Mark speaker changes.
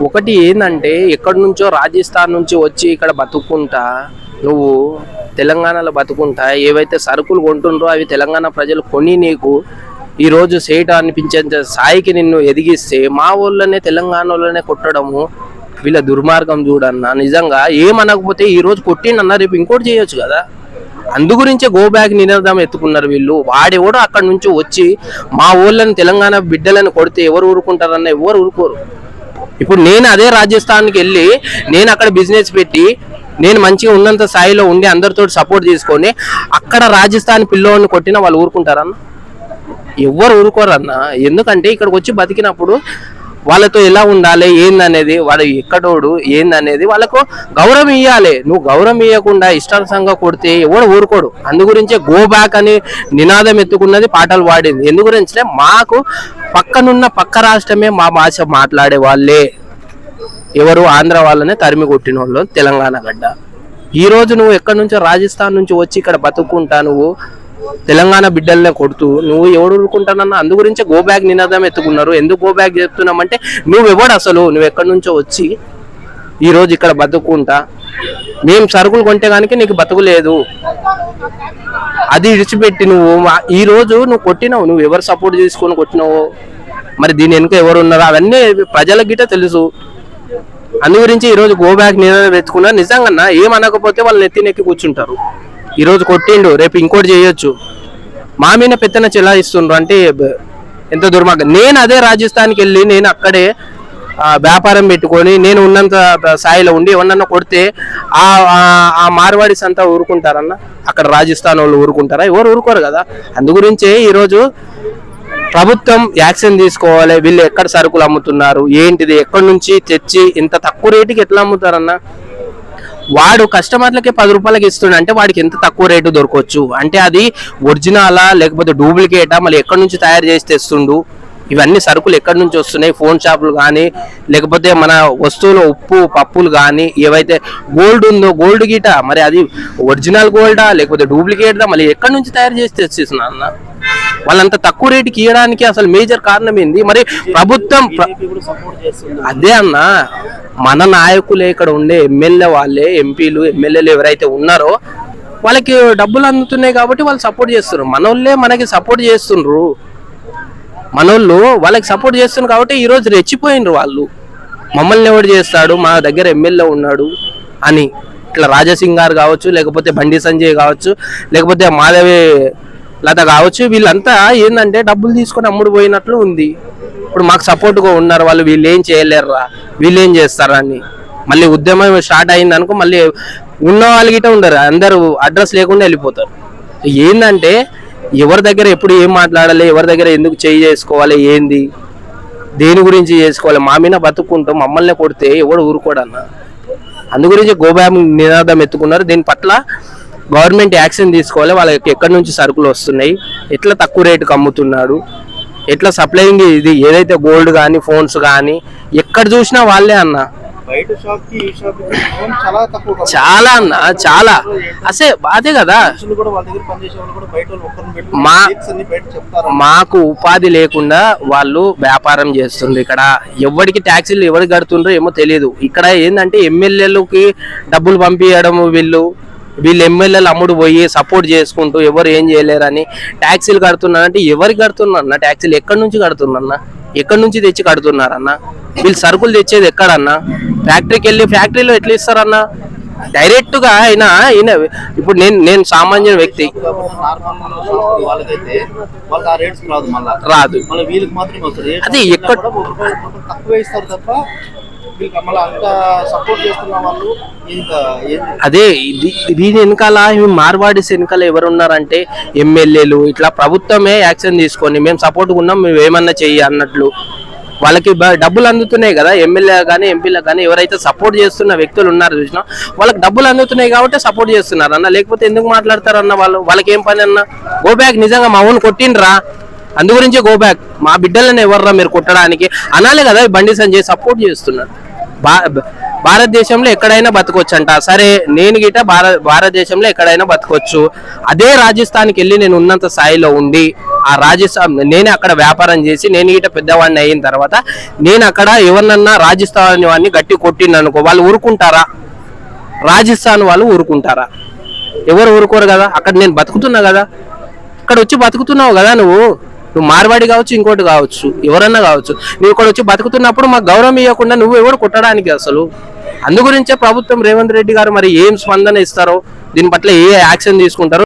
Speaker 1: ఒకటి ఏంటంటే ఎక్కడి నుంచో రాజస్థాన్ నుంచి వచ్చి ఇక్కడ బతుక్కుంటా నువ్వు తెలంగాణలో బతుకుంటా ఏవైతే సరుకులు కొంటుండ్రో అవి తెలంగాణ ప్రజలు కొని నీకు ఈరోజు సేట అనిపించేంత స్థాయికి నిన్ను ఎదిగిస్తే మా ఊళ్ళోనే తెలంగాణలోనే కొట్టడము వీళ్ళ దుర్మార్గం చూడన్నా. నిజంగా ఏమనకపోతే ఈ రోజు కొట్టిండన్నా రేపు ఇంకోటి చేయొచ్చు కదా? అందు గురించే గో బ్యాక్ నినాదం ఎత్తుకున్నారు వీళ్ళు. వాడెవడో అక్కడి నుంచి వచ్చి మా ఊళ్ళని తెలంగాణ బిడ్డలను కొడితే ఎవరు ఊరుకుంటారన్న ఎవరు ఊరుకోరు. ఇప్పుడు నేను అదే రాజస్థాన్కి వెళ్ళి నేను అక్కడ బిజినెస్ పెట్టి నేను మంచిగా ఉన్నంత స్థాయిలో ఉండి అందరితో సపోర్ట్ తీసుకొని అక్కడ రాజస్థాన్ పిల్లోని కొట్టిన వాళ్ళు ఊరుకుంటారన్న? ఎవ్వరు ఊరుకోరన్న. ఎందుకంటే ఇక్కడికి వచ్చి బతికినప్పుడు వాళ్ళతో ఎలా ఉండాలి ఏందనేది వాడు ఎక్కడోడు ఏందనేది వాళ్ళకు గౌరవం ఇవ్వాలి నువ్వు గౌరవం ఇవ్వకుండా ఇష్టానుసంగా కొడితే ఎవడు ఊరుకోడు. అందు గురించే గో బ్యాక్ అని నినాదం ఎత్తుకున్నది పాటలు పాడింది. ఎందు గురించే? మాకు పక్కనున్న పక్క రాష్ట్రమే మా భాష మాట్లాడే వాళ్ళే. ఎవరు ఆంధ్ర వాళ్ళనే తరిమి కొట్టిన వాళ్ళు తెలంగాణ గడ్డ. ఈ రోజు నువ్వు ఎక్కడి నుంచో రాజస్థాన్ నుంచి వచ్చి ఇక్కడ బతుక్కుంటా నువ్వు? తెలంగాణ బిడ్డలనే కొడుతూ నువ్వు ఎవడు ఊరుకుంటానన్న? అందు గురించి గో బ్యాగ్ నినాదం ఎత్తుకున్నారు. ఎందుకు గో బ్యాగ్ చెప్తున్నామంటే నువ్వెవడు అసలు? నువ్వు ఎక్కడి నుంచో వచ్చి ఈరోజు ఇక్కడ బతుక్కుంటా మేము సరుకులు కొంటే కనుక నీకు బతుకు లేదు. అది విడిచిపెట్టి నువ్వు మా- ఈ రోజు నువ్వు కొట్టినావు నువ్వు ఎవరు సపోర్ట్ చేసుకొని కొట్టినావు? మరి దీని వెనుక ఎవరు ఉన్నారో అవన్నీ ప్రజలకు గిట్ట తెలుసు. అందు గురించి ఈ రోజు గో బ్యాక్ నేను పెట్టుకున్నా నిజంగా ఏమనకపోతే వాళ్ళు నెత్తి నెక్కి కూర్చుంటారు. ఈ రోజు కొట్టిండు రేపు ఇంకోటి చేయొచ్చు. మా మీద పెత్తన చెలాయిస్తుండ్రు. అంటే ఎంత దుర్మార్గం. నేను అదే రాజస్థాన్కి వెళ్ళి నేను అక్కడే వ్యాపారం పెట్టుకొని నేను ఉన్నంత స్థాయిలో ఉండి ఎవరన్నా కొడితే ఆ ఆ- మార్వాడిస్ అంతా ఊరుకుంటారన్న? అక్కడ రాజస్థాన్ వాళ్ళు ఊరుకుంటారా? ఎవరు ఊరుకోరు కదా. అందు గురించే ఈరోజు ప్రభుత్వం యాక్షన్ తీసుకోవాలి. వీళ్ళు ఎక్కడ సరుకులు అమ్ముతున్నారు? ఏంటిది? ఎక్కడి నుంచి తెచ్చి ఇంత తక్కువ రేటుకి ఎట్లా అమ్ముతారన్న? వాడు కస్టమర్లకి పది రూపాయలకి ఇస్తుండే. అంటే వాడికి ఎంత తక్కువ రేటు దొరకవచ్చు అంటే అది ఒరిజినలా లేకపోతే డూప్లికేటా? మళ్ళీ ఎక్కడి నుంచి తయారు చేసి తెస్తుండు? ఇవన్నీ సరుకులు ఎక్కడి నుంచి వస్తున్నాయి? ఫోన్ షాపులు కానీ లేకపోతే మన వస్తువులు ఉప్పు పప్పులు కానీ ఏవైతే గోల్డ్ ఉందో గోల్డ్ గీట? మరి అది ఒరిజినల్ గోల్డా లేకపోతే డూప్లికేట్దా మళ్ళీ ఎక్కడి నుంచి తయారు చేసి తెచ్చేస్తున్నా అన్న? వాళ్ళంత తక్కువ రేటుకి ఇవ్వడానికి అసలు మేజర్ కారణం ఏంది? మరి ప్రభుత్వం అదే అన్న మన నాయకులే ఇక్కడ ఉండే ఎమ్మెల్యే వాళ్ళే ఎంపీలు ఎమ్మెల్యేలు ఎవరైతే ఉన్నారో వాళ్ళకి డబ్బులు అందుతున్నాయి కాబట్టి వాళ్ళు సపోర్ట్ చేస్తున్నారు. మనోళ్ళే మనకి సపోర్ట్ చేస్తుండ్రు మనోళ్ళు వాళ్ళకి సపోర్ట్ చేస్తున్నారు కాబట్టి ఈరోజు రెచ్చిపోయినరు వాళ్ళు. మమ్మల్ని ఎవడు చేస్తాడు? మా దగ్గర ఎమ్మెల్యే ఉన్నాడు అని. ఇట్లా రాజసింగ్ గారు కావచ్చు లేకపోతే బండి సంజయ్ కావచ్చు లేకపోతే మాధవి లత కావచ్చు వీళ్ళంతా ఏంటంటే డబ్బులు తీసుకొని అమ్ముడు పోయినట్లు ఉంది. ఇప్పుడు మాకు సపోర్ట్గా ఉన్నారు వాళ్ళు వీళ్ళు ఏం చేయలేరురా? వీళ్ళు ఏం చేస్తారా అని. మళ్ళీ ఉద్యమం స్టార్ట్ అయింది అనుకో మళ్ళీ ఉన్న వాళ్ళ గిట్ట ఉండరు. అందరూ అడ్రస్ లేకుండా వెళ్ళిపోతారు. ఏంటంటే ఎవరి దగ్గర ఎప్పుడు ఏం మాట్లాడాలి ఎవరి దగ్గర ఎందుకు చేయి చేసుకోవాలి ఏంది? దేని గురించి చేసుకోవాలి? మా మీద బతుక్కుంటాం మమ్మల్ని కొడితే ఎవడు ఊరుకోడన్న అందు గురించి గోబ్యామ్ నినాదం ఎత్తుకున్నారు. దీని పట్ల గవర్నమెంట్ యాక్షన్ తీసుకోవాలి. వాళ్ళకి ఎక్కడి నుంచి సరుకులు వస్తున్నాయి? ఎట్లా తక్కువ రేటుకు అమ్ముతున్నాడు? ఎట్లా సప్లైంగ్ ఇది? ఏదైతే గోల్డ్ కానీ ఫోన్స్ కానీ ఎక్కడ చూసినా వాళ్ళే అన్న.
Speaker 2: చాలా
Speaker 1: అన్న చాలా అసే అదే కదా. మా- మాకు ఉపాధి లేకుండా వాళ్ళు వ్యాపారం చేస్తుండ్రు ఇక్కడ. ఎవరికి ట్యాక్సీలు ఎవరికి కడుతుండ్రో ఏమో తెలియదు ఇక్కడ ఏంటంటే ఎమ్మెల్యేలకి డబ్బులు పంపించడం వీళ్ళు. వీళ్ళు ఎమ్మెల్యేలు అమ్ముడు పోయి సపోర్ట్ చేసుకుంటూ ఎవరు ఏం చేయలేరని ట్యాక్సీలు కడుతున్నారంటే ఎవరికి కడుతున్నారన్న? ట్యాక్సీలు ఎక్కడి నుంచి కడుతున్నారన్న? ఎక్కడి నుంచి తెచ్చి కడుతున్నారన్న? వీళ్ళు సరుకులు తెచ్చేది ఎక్కడన్నా? ఫ్యాక్టరీకి వెళ్ళి ఫ్యాక్టరీలో ఎట్లా ఇస్తారన్నా? డైరెక్ట్గా ఆయన ఈయన ఇప్పుడు నేను నేను సామాన్య వ్యక్తి.
Speaker 2: రాదు.
Speaker 1: అది ఎక్కడ- అదే దీని వెనకాల మార్వాడిస్ వెనకాల ఎవరు ఉన్నారంటే ఎమ్మెల్యేలు. ఇట్లా ప్రభుత్వమే యాక్షన్ తీసుకొని మేము సపోర్ట్ ఉన్నాం మేము ఏమన్నా చెయ్యి అన్నట్లు. వాళ్ళకి డబ్బులు అందుతున్నాయి కదా ఎమ్మెల్యే కానీ ఎంపీలకు కానీ ఎవరైతే సపోర్ట్ చేస్తున్న వ్యక్తులు ఉన్నారు చూసినా వాళ్ళకి డబ్బులు అందుతున్నాయి కాబట్టి సపోర్ట్ చేస్తున్నారు అన్న. లేకపోతే ఎందుకు మాట్లాడతారు అన్న వాళ్ళు? వాళ్ళకి ఏం పని అన్న? గో బ్యాక్ నిజంగా మా ఊని కొట్టిండ్రా. అందు గురించి గో బ్యాక్ మా బిడ్డలను ఎవర్రా మీరు కొట్టడానికి? అనాలి కదా బండి సంజయ్ సపోర్ట్ చేస్తున్నారు. బా భారతదేశంలో ఎక్కడైనా బతకొచ్చంట. సరే నేను గిట భారత భారతదేశంలో ఎక్కడైనా బతకొచ్చు. అదే రాజస్థాన్కి వెళ్ళి నేను ఉన్నంత స్థాయిలో ఉండి ఆ రాజస్థాన్ నేనే అక్కడ వ్యాపారం చేసి నేను గిట పెద్దవాడిని అయిన తర్వాత నేను అక్కడ ఎవరినన్నా రాజస్థాన్ వాడిని గట్టి కొట్టిండు అనుకో వాళ్ళు ఊరుకుంటారా? రాజస్థాన్ వాళ్ళు ఊరుకుంటారా? ఎవరు ఊరుకోరు కదా? అక్కడ నేను బతుకుతున్నా కదా? ఇక్కడ వచ్చి బతుకుతున్నావు కదా నువ్వు? నువ్వు మార్వాడి కావచ్చు ఇంకోటి కావచ్చు ఎవరన్నా కావచ్చు. నువ్వు ఇక్కడ వచ్చి బతుకుతున్నప్పుడు మాకు గౌరవం ఇవ్వకుండా నువ్వు ఎవరు కొట్టడానికి అసలు? అందు గురించే ప్రభుత్వం రేవంత్ రెడ్డి గారు మరి ఏం స్పందన ఇస్తారో దీని పట్ల ఏ యాక్షన్ తీసుకుంటారో